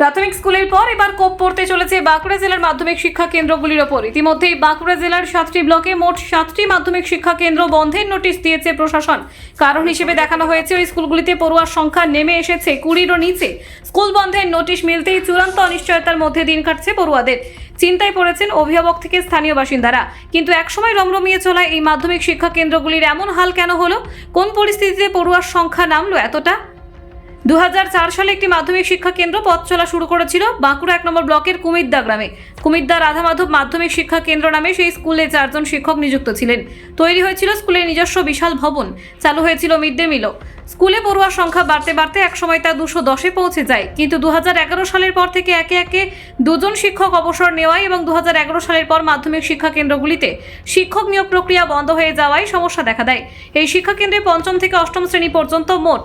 প্রাথমিক স্কুলের পর এবার কোপ পড়তে চলেছে বাঁকুড়া জেলার মাধ্যমিক শিক্ষা কেন্দ্রগুলির ওপর। ইতিমধ্যেই বাঁকুড়া জেলার সাতটি ব্লকে মোট সাতটি মাধ্যমিক শিক্ষা কেন্দ্র বন্ধের নোটিশ দিয়েছে প্রশাসন। কারণ হিসেবে দেখানো হয়েছে ওই স্কুলগুলিতে পড়ুয়ার সংখ্যা নেমে এসেছে কুড়িরও নিচে। স্কুল বন্ধের নোটিশ মিলতেই চূড়ান্ত অনিশ্চয়তার মধ্যে দিন কাটছে পড়ুয়াদের। চিন্তায় পড়েছেন অভিভাবক থেকে স্থানীয় বাসিন্দারা। কিন্তু একসময় রমরমিয়ে চলা এই মাধ্যমিক শিক্ষা কেন্দ্রগুলির এমন হাল কেন হলো? কোন পরিস্থিতিতে পড়ুয়ার সংখ্যা নামলো এতটা? দু সালে একটি মাধ্যমিক শিক্ষা কেন্দ্র পথ চলা শুরু করেছিল বাঁকুড়া এক নম্বর ব্লকের কুমিদ্দা গ্রামে। কুমিদ্দা রাধা মাধব মাধ্যমিক শিক্ষা কেন্দ্র নামে সেই স্কুলে চারজন শিক্ষক নিযুক্ত ছিলেন। তৈরি হয়েছিল স্কুলের নিজস্ব বিশাল ভবন। চালু হয়েছিল মিড ডে মিলও। স্কুলে পড়ুয়ার সংখ্যা বাড়তে বাড়তে একসময় তা দুশো দশে পৌঁছে যায়। কিন্তু দু হাজার এগারো সালের পর থেকে একে একে দুজন শিক্ষক অবসর নেওয়ায় এবং দু হাজার এগারো সালের পর মাধ্যমিক শিক্ষা কেন্দ্রগুলিতে শিক্ষক নিয়োগ প্রক্রিয়া বন্ধ হয়ে যাওয়ায় সমস্যা দেখা দেয়। এই শিক্ষা কেন্দ্রে পঞ্চম থেকে অষ্টম শ্রেণি পর্যন্ত মোট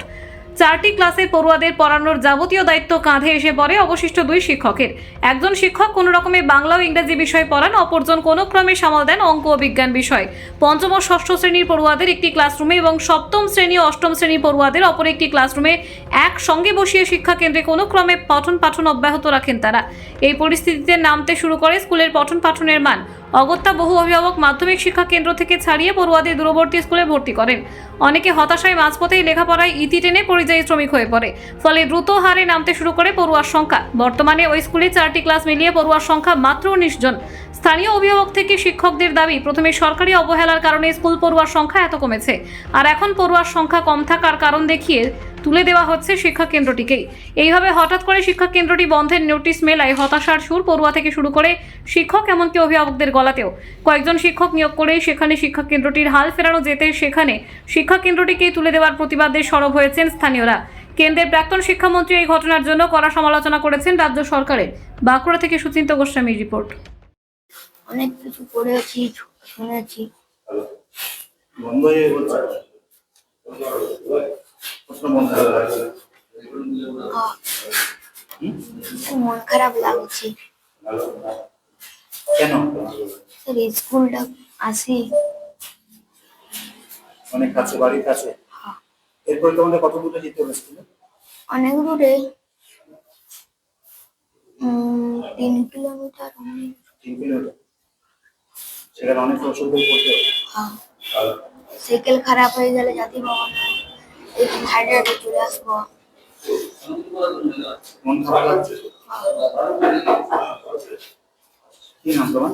চারটি ক্লাসের পড়ুয়াদের পড়ানোর যাবতীয় দায়িত্ব কাঁধে এসে পড়ে অবশিষ্ট দুই শিক্ষকের। একজন শিক্ষক কোনো রকমে বাংলা ও ইংরেজি বিষয় পড়ান, অপরজন কোনো ক্রমে সামাল দেন অঙ্ক ও বিজ্ঞান বিষয়। পঞ্চম ও ষষ্ঠ শ্রেণির পড়ুয়াদের একটি ক্লাসরুমে এবং সপ্তম শ্রেণি ও অষ্টম শ্রেণির পড়ুয়াদের অপর একটি ক্লাসরুমে একসঙ্গে বসিয়ে শিক্ষা কেন্দ্রে কোনো ক্রমে পঠন পাঠন অব্যাহত রাখেন তারা। এই পরিস্থিতিতে নামতে শুরু করে স্কুলের পঠন পাঠনের মান। অগত্যা বহু অভিভাবক মাধ্যমিক শিক্ষা কেন্দ্র থেকে ছাড়িয়ে পড়ুয়াদের দূরবর্তী স্কুলে ভর্তি করেন। অনেকে হতাশায় মাঝপথেই লেখাপড়ায় ইতি টেনে পরিযায়ী শ্রমিক হয়ে পড়ে। ফলে দ্রুত হারে নামতে শুরু করে পড়ুয়ার সংখ্যা। বর্তমানে ওই স্কুলে চারটি ক্লাস মিলিয়ে পড়ুয়ার সংখ্যা মাত্র উনিশ জন। স্থানীয় অভিভাবক থেকে শিক্ষকদের দাবি, প্রথমে সরকারি অবহেলার কারণে স্কুল পড়ুয়ার সংখ্যা এত কমেছে। আর এখন পড়ুয়ার সংখ্যা কম থাকার কারণ দেখিয়ে তুলে দেওয়া হচ্ছে শিক্ষা কেন্দ্রটিকেই এইভাবে হঠাৎ করে শিক্ষা কেন্দ্রটি বন্ধের নোটিশ মেলায় হতাশার সুর পড়ুয়া থেকে শুরু করে শিক্ষক, এমনকি অভিভাবকদের গলাতেও। কয়েকজন শিক্ষক নিয়োগ করেই সেখানে শিক্ষা কেন্দ্রটির হাল ফেরানো যেতে সেখানে শিক্ষা কেন্দ্রটিকেই তুলে দেওয়ার প্রতিবাদে সরব হয়েছেন স্থানীয়রা। কেন্দ্রের প্রাক্তন শিক্ষামন্ত্রী এই ঘটনার জন্য কড়া সমালোচনা করেছেন রাজ্য সরকারের। বাঁকুড়া থেকে সুচিন্ত গোস্বামী রিপোর্ট। অনেক কিছু পড়েছি শুনেছি। হয়ে হয়ে মন খারাপ লাগছে। কেন? স্যার স্কুলটা আসি অনেক কাছে বাড়ির কাছে? এরপরে তোমাদের কত দূরে যেতে হবে স্কুলে? অনেক দূরে। তিন কিলোমিটার তিন কিলোমিটার? সেখানে অনেক অসুবিধায় পড়তে হ্যাঁ। সাইকেল খারাপ হয়ে গেলে জাতি এখানে চলে আসব। মন খারাপ লাগছে? কি নাম তোমার?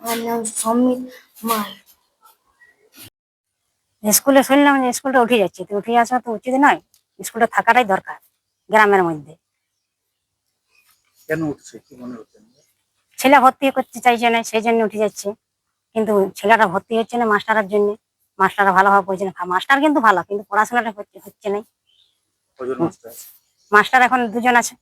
আমার নাম সমিত মাল স্কুলে শুনলাম যে স্কুলটা উঠে যাচ্ছে। তো উঠে আসা তো উচিত নয়। স্কুলটা থাকাটাই দরকার গ্রামের মধ্যে। কেন উঠছে? কি মনে হচ্ছে? ছেলে ভর্তি করতে চাইছে না সেই জন্য উঠে যাচ্ছে। কিন্তু ছেলেটা ভর্তি হচ্ছে না মাস্টারের জন্য। মাস্টাররা ভালোভাবে পড়ছে না মাস্টার কিন্তু ভালো কিন্তু পড়াশোনাটা হচ্ছে হচ্ছে না। মাস্টার? এখন দুজন আছে।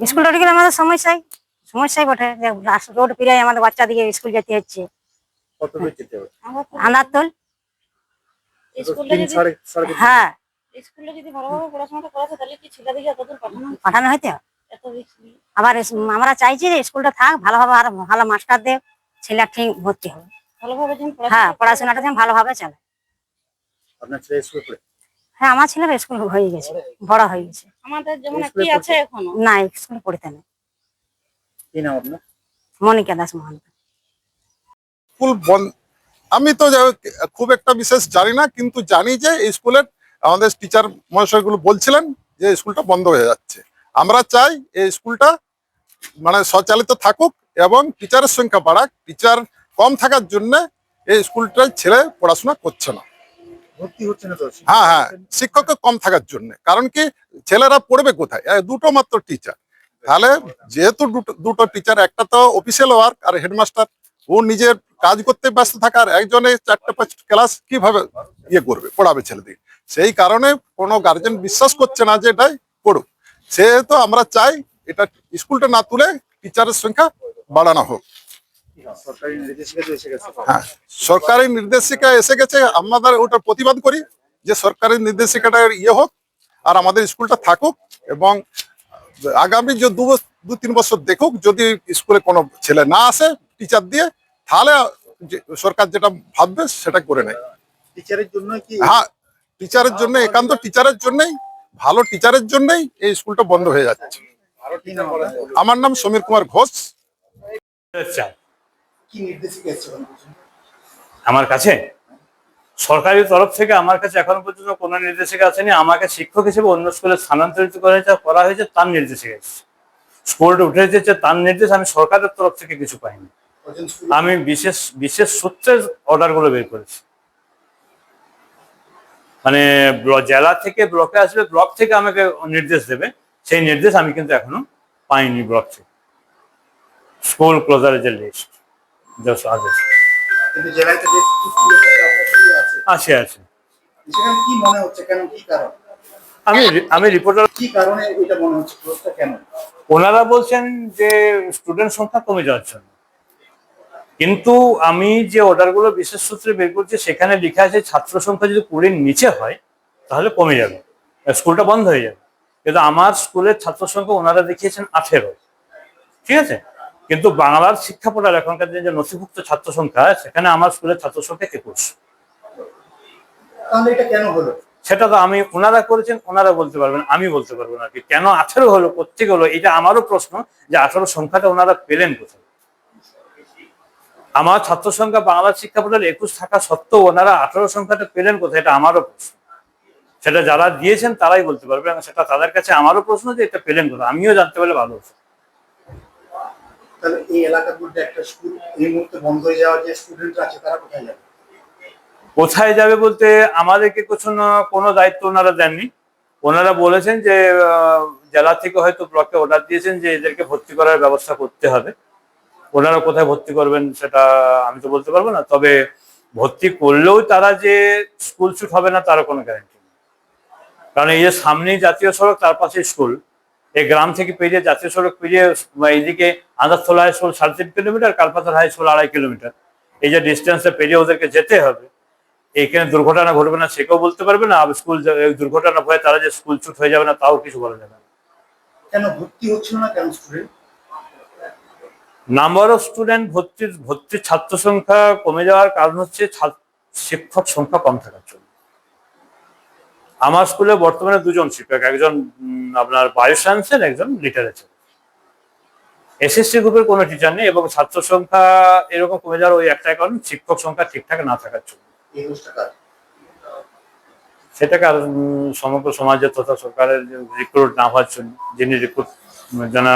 স্কুলটা গেলে আমাদের সমস্যাই সমস্যাই বটে। যে রোড পেরিয়ে আমাদের বাচ্চা দিকে স্কুল যেতে হচ্ছে। আন্দারতল হ্যাঁ। স্কুলে যদি ভালোভাবে পড়াশোনাটা করাতো তাহলে কি ছেলেদিকে এতদূর পাঠানো হইতে বেশি আবার আমরা চাইছি যে স্কুলটা থাক ভালোভাবে আর ভালো মাস্টার দেব ছেলে ঠিক ভর্তি হবে। হ্যাঁ পড়াশোনাটা যেন ভালোভাবে চলে। আপনার ছেলে স্কুলে পড়ে? হ্যাঁ আমার ছেলের স্কুল হয়ে গেছে বড় হয়ে গেছে। আমাদের যেমন স্কুলে একটি আছে এখনও। না স্কুল পড়তে না কি নাম আপনার? মনিকা দাস মহান্ত। স্কুল বন্ধ আমি তো খুব একটা বিশেষ জানি না কিন্তু জানি যে স্কুলের আমাদের টিচার মহাশয়গুলো বলছিলেন যে স্কুলটা বন্ধ হয়ে যাচ্ছে। আমরা চাই এই স্কুলটা মানে সচালিত থাকুক এবং টিচারের সংখ্যা বাড়াক। টিচার কম থাকার জন্য এই স্কুলটায় ছেলে পড়াশোনা করছে না। হ্যাঁ হ্যাঁ শিক্ষক কম থাকার জন্য। কারণ কি ছেলেরা পড়বে কোথায়? দুটো মাত্র টিচার। তাহলে যেহেতু দুটো- দুটো টিচার একটা তো অফিসিয়াল ওয়ার্ক আর হেডমাস্টার ও নিজের কাজ করতে ব্যস্ত থাকার একজনে চারটে পাঁচ ক্লাস কীভাবে ইয়ে করবে পড়াবে ছেলেদের? সেই কারণে কোনো গার্জেন বিশ্বাস করছে না যে এটাই পড়ুক সেহেতু আমরা চাই এটা স্কুলটা না তুলে টিচারের সংখ্যা বাড়ানো হোক। সরকারি নির্দেশিকা এসে গেছে হ্যাঁ সরকারি নির্দেশিকা এসে গেছে আমাদের ওটা প্রতিবাদ করি যে সরকারি নির্দেশিকাটা ইয়ে হোক আর আমাদের স্কুলটা থাকুক এবং আগামী যে দু দু তিন বছর দেখুক যদি স্কুলে কোনো ছেলে না আসে টিচার দিয়ে তাহলে যে সরকার যেটা ভাববে সেটা করে নেয়। টিচারের জন্য কি হ্যাঁ টিচারের জন্য একান্ত টিচারের জন্যই ভালো টিচারের জন্যই এই স্কুলটা বন্ধ হয়ে যাচ্ছে? আমার নাম সমীর কুমার ঘোষ? আমার কাছে? সরকারি তরফ থেকে আমার কাছে এখনও পর্যন্ত কোনো নির্দেশিকা আসেনি। আমাকে শিক্ষক হিসেবে অন্য স্কুলে স্থানান্তরিত করা হয়েছে করা হয়েছে তার নির্দেশিকা এসেছে। স্কুলটা উঠে যেছে তার নির্দেশ আমি সরকারের তরফ থেকে কিছু পাইনি। আমি বিশেষ বিশেষ সূত্রের অর্ডারগুলো বের করেছি। মানে জেলা থেকে ব্লকে আসবে ব্লক থেকে আমাকে নির্দেশ দেবে। সেই নির্দেশ আমি কিন্তু এখনও পাইনি ব্লক থেকে। স্কুল ক্লোজারের যে লিস্ট আদেশ আছে। আছে আছে। কি মনে হচ্ছে? কেন কি আমি আমি রিপোর্টার কি কারণে এটা মনে হচ্ছে? কেন ওনারা বলছেন যে স্টুডেন্ট সংখ্যা কমে যাওয়ার জন্য। কিন্তু আমি যে অর্ডারগুলো বিশেষ সূত্রে বের করছি সেখানে লেখা আছে ছাত্র সংখ্যা যদি কুড়ির নিচে হয় তাহলে কমে যাবে। স্কুলটা বন্ধ হয়ে যাবে। কিন্তু আমার স্কুলের ছাত্র সংখ্যা ওনারা দেখিয়েছেন আঠেরো। ঠিক আছে? কিন্তু বাংলার শিক্ষা পড়ার এখনকার দিনে যে নথিভুক্ত ছাত্র সংখ্যা সেখানে আমার স্কুলের ছাত্র সংখ্যা একুশ। সেটা তো আমি ওনারা করেছেন ওনারা বলতে পারবেন আমি বলতে পারব না। কি কেন আঠেরো হলো কোথেকে হলো এটা আমারও প্রশ্ন যে আঠারো সংখ্যাটা ওনারা পেলেন কোথায়? আমার ছাত্র সংখ্যা বাংলা শিক্ষা বোর্ডের একুশ থাকা সত্ত্বেও ওনারা আঠারো সংখ্যাটা পেলেন কোথায়? এটা আমারও প্রশ্ন। সেটা যারা দিয়েছেন তারাই বলতে পারবে সেটা তাদের কাছে আমারও প্রশ্ন যে এটা পেলেন কোথায়? আমিও জানতে পারলে ভালো হতো। তাহলে এই এলাকার মধ্যে একটা স্কুল এই মুহূর্তে বন্ধ হয়ে যাওয়ার যে স্টুডেন্ট আছে তারা কোথায় যাবে? কোথায় যাবে বলতে আমাদেরকে কিছু কোনো দায়িত্ব ওনারা দেননি। ওনারা বলেছেন যে জেলা থেকে হয়তো ব্লকে অর্ডার দিয়েছেন যে এদেরকে ভর্তি করার ব্যবস্থা করতে হবে। ওনারা কোথায় ভর্তি করবেন সেটা আমি তো বলতে পারব না। তবে ভর্তি করলেও তারা যে স্কুল ছুট হবে না, তারও কোনো গ্যারান্টি নেই। কারণ এই যে সামনেই জাতীয় সড়ক, তার পাশে স্কুল। এই গ্রাম থেকে পেরিয়ে জাতীয় সড়ক পেরিয়ে এইদিকে আন্দারথলা হাই স্কুল সাড়ে তিন কিলোমিটার, কালপাতার হাই স্কুল আড়াই কিলোমিটার। এই যে ডিস্টেন্সে পেরিয়ে ওদেরকে যেতে হবে, এইখানে দুর্ঘটনা ঘটবে না, সেকেও বলতে পারবে না। স্কুল দুর্ঘটনা ভয়ে তারা যে স্কুল ছুট হয়ে যাবে না, তাও কিছু বলা যাবে না। কেন ভর্তি হচ্ছে না কেন স্টুডেন্ট নাম্বার অফ স্টুডেন্ট ভর্তির ভর্তির ছাত্র সংখ্যা কমে যাওয়ার কারণ হচ্ছে শিক্ষক সংখ্যা কম থাকার জন্য। আমার স্কুলে বর্তমানে দুজন শিক্ষক একজন আপনার বায়ো সায়েন্সের একজন লিটারেচার এসএসসি গ্রুপের কোনো টিচার নেই এবং ছাত্র সংখ্যা এরকম কমে যাওয়ার ওই একটাই কারণ শিক্ষক সংখ্যা ঠিকঠাক না থাকার জন্য। সেটাকে আর সমগ্র সমাজের তথা সরকারের রিক্রুট না হওয়ার জন্য যিনি রিক্রুট যারা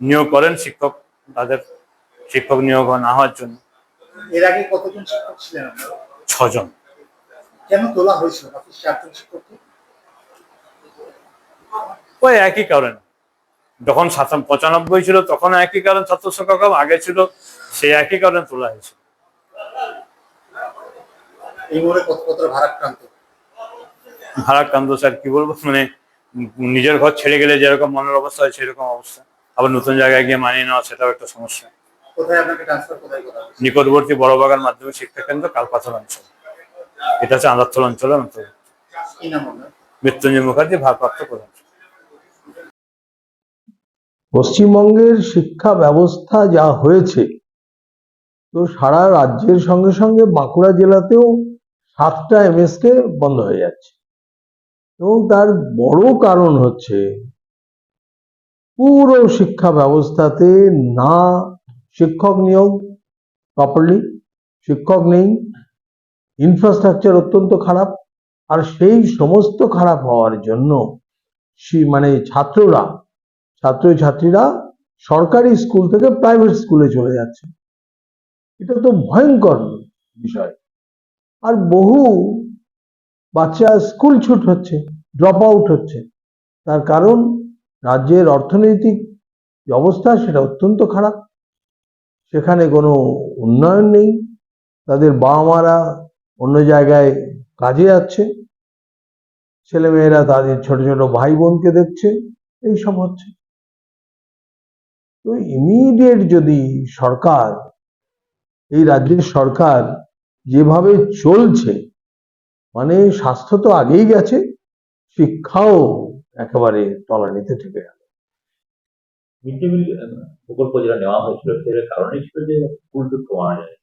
নিয়োগ করেন শিক্ষক তাদের শিক্ষক নিয়োগ না হওয়ার জন্য। এর আগে কতজন শিক্ষক ছিলেন ছজন। কেন তোলা হয়েছিল? চারজন শিক্ষককে? ওই একই কারণ। যখন পঁচানব্বই ছিল তখন একই কারণ ছাত্র সংখ্যা কম আগে ছিল সেই একই কারণে তোলা হয়েছে। এই কত ভারাক্রান্ত? ভারাক্রান্ত স্যার কি বলব? মানে নিজের ঘর ছেড়ে গেলে যেরকম মনের অবস্থা হয় সেরকম অবস্থা। আবার নতুন জায়গায় গিয়ে মানিয়ে নেওয়া সেটাও একটা সমস্যা। কোথায় আপনাকে ট্রান্সফার কোথায় নিকটবর্তী বড়বাগান মাধ্যমিক শিক্ষা কেন্দ্র কালপাথর অঞ্চল। এটা হচ্ছে আন্দারথল অঞ্চলের অন্তর্গত। আপনার? মৃত্যুঞ্জয় মুখার্জি ভারপ্রাপ্ত প্রধান। পশ্চিমবঙ্গের শিক্ষা ব্যবস্থা যা হয়েছে তো সারা রাজ্যের সঙ্গে সঙ্গে বাঁকুড়া জেলাতেও সাতটা এমএসকে বন্ধ হয়ে যাচ্ছে। এবং তার বড় কারণ হচ্ছে পুরো শিক্ষা ব্যবস্থাতে না শিক্ষক নিয়োগ প্রপারলি শিক্ষক নেই। ইনফ্রাস্ট্রাকচার অত্যন্ত খারাপ। আর সেই সমস্ত খারাপ হওয়ার জন্য মানে ছাত্ররা, ছাত্রছাত্রীরা সরকারি স্কুল থেকে প্রাইভেট স্কুলে চলে যাচ্ছে। এটা তো ভয়ঙ্কর বিষয়। আর বহু বাচ্চা স্কুল ছুট হচ্ছে ড্রপ আউট হচ্ছে। তার কারণ রাজ্যের অর্থনৈতিক অবস্থা সেটা অত্যন্ত খারাপ। সেখানে কোনো উন্নয়ন নেই। তাদের বাবা মারা অন্য জায়গায় কাজে যাচ্ছে। ছেলেমেয়েরা তাদের ছোট ছোট ভাই বোনকে দেখছে। এই সব হচ্ছে। তো ইমিডিয়েট যদি সরকার, এই রাজ্যের সরকার যেভাবে চলছে মানে স্বাস্থ্য তো আগেই গেছে, শিক্ষাও একেবারে তলানিতে ঠেকে গেল। মিড ডে মিল প্রকল্প যেটা নেওয়া হয়েছিল সেটার কারণে ছিল যে কমানো যায়।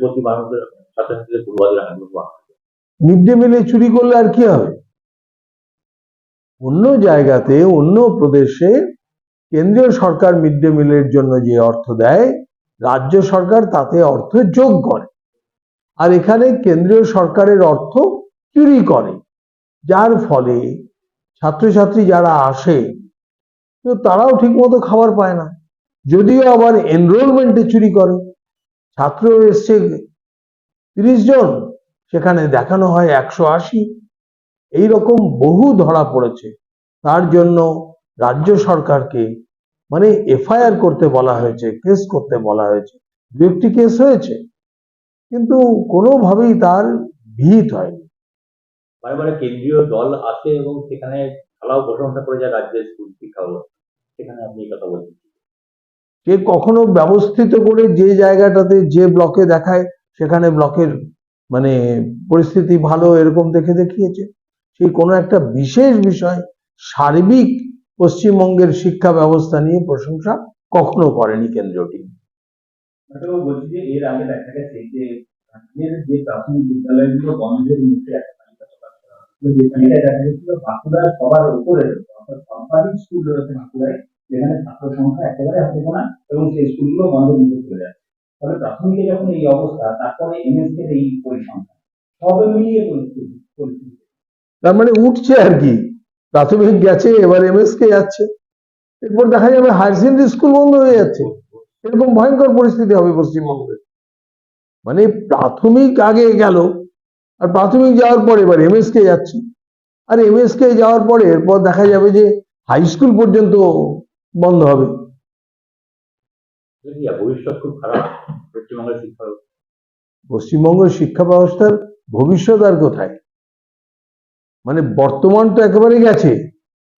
প্রতি মানুষের ছাত্রছাত্রীদের পূর্বাধিকার আগ্রহ মিড ডে মিলে চুরি করলে আর কি হবে? অন্য জায়গাতে অন্য প্রদেশে কেন্দ্রীয় সরকার মিড ডে মিলের জন্য যে অর্থ দেয় রাজ্য সরকার তাতে অর্থ যোগ করে। আর এখানে কেন্দ্রীয় সরকারের অর্থ চুরি করে। যার ফলে ছাত্রছাত্রী যারা আসে তারাও ঠিকমতো খাবার পায় না। যদিও আবার এনরোলমেন্টে চুরি করে। ছাত্র এসছে তিরিশ জন, সেখানে দেখানো হয় একশো আশি। এইরকম বহু ধরা পড়েছে। তার জন্য রাজ্য সরকারকে মানে এফআইআর করতে বলা হয়েছে, কেস করতে বলা হয়েছে। দু একটি কেস হয়েছে, কিন্তু কোনোভাবেই তার ভিত হয়নি। বারে বারে কেন্দ্রীয় দল আসে এবং সেখানে খেলাও প্রশংসা করে যায় রাজ্যের স্কুল শিক্ষা সেখানে আপনি এই কথা বলছেন। সে কখনো ব্যবস্থিত করে যে জায়গাটাতে যে ব্লকে দেখায় সেখানে ব্লকের মানে পরিস্থিতি ভালো এরকম দেখে দেখিয়েছে? সেই কোনো একটা বিশেষ বিষয় সার্বিক পশ্চিমবঙ্গের শিক্ষা ব্যবস্থা নিয়ে প্রশংসা কখনো করেনি কেন্দ্রটি বলছি যে এর আগে দেখা গেছে যে যে প্রাথমিক বিদ্যালয়গুলো বন্ধের মুখে বাঁকুড়ার সবার উপরে স্কুল রয়েছে বাঁকুড়ায় যেখানে ছাত্র সংখ্যা একেবারে গোনা এবং সেই স্কুলগুলো চলে যাচ্ছে প্রাথমিকে যখন এই অবস্থা তারপরে এই সব মিলিয়ে পরিস্থিতি তার মানে উঠছে আর কি। প্রাথমিক গেছে, এবার এমএসকে যাচ্ছে। এরপর দেখা যাবে হায়ার সেকেন্ডারি স্কুল বন্ধ হয়ে যাচ্ছে। এরকম ভয়ঙ্কর পরিস্থিতি হবে পশ্চিমবঙ্গে। মানে প্রাথমিক আগে গেল আর প্রাথমিক যাওয়ার পরে এবার এমএসকে যাচ্ছে। আর এমএসকে যাওয়ার পরে এরপর দেখা যাবে যে হাই স্কুল পর্যন্ত বন্ধ হবে। এটা ভবিষ্যৎ খুব খারাপ। পশ্চিমবঙ্গের শিক্ষা পশ্চিমবঙ্গের শিক্ষা ব্যবস্থার ভবিষ্যৎ আর কোথায়? মানে বর্তমান তো একেবারে গেছে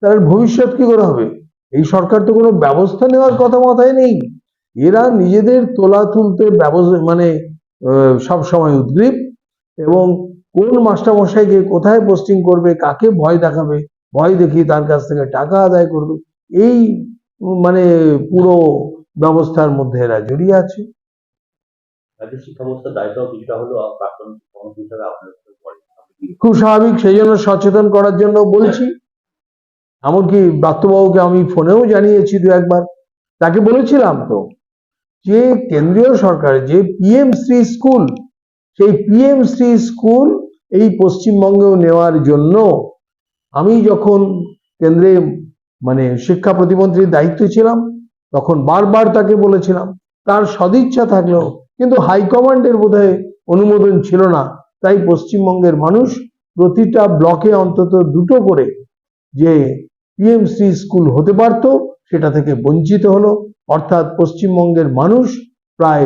তার ভবিষ্যৎ কি করে হবে? এই সরকার তো কোনো ব্যবস্থা নেওয়ার কথা মাথায় নেই। এরা নিজেদের তোলা তুলতে ব্যবস্থা মানে সব সময় উদ্গ্রীব এবং কোন মাস্টারমশাইকে কোথায় পোস্টিং করবে কাকে ভয় দেখাবে ভয় দেখিয়ে তার কাছ থেকে টাকা আদায় করবে এই মানে পুরো ব্যবস্থার মধ্যে এরা জড়িয়ে আছে। খুব স্বাভাবিক সেই জন্য সচেতন করার জন্য বলছি। এমনকি ব্রাত্যবাবুকে আমি ফোনেও জানিয়েছি দু একবার। তাকে বলেছিলাম তো যে কেন্দ্রীয় সরকারের যে পিএম শ্রী স্কুল সেই পিএম শ্রী স্কুল এই পশ্চিমবঙ্গেও নেওয়ার জন্য আমি যখন কেন্দ্রে মানে শিক্ষা প্রতিমন্ত্রীর দায়িত্বে ছিলাম, তখন বারবার তাকে বলেছিলাম, তার সদিচ্ছা থাকলেও কিন্তু হাইকমান্ডের বোধহয় অনুমোদন ছিল না। তাই পশ্চিমবঙ্গের মানুষ প্রতিটা ব্লকে অন্তত দুটো করে যে পিএমসি স্কুল হতে পারত, সেটা থেকে বঞ্চিত হলো। অর্থাৎ পশ্চিমবঙ্গের মানুষ প্রায়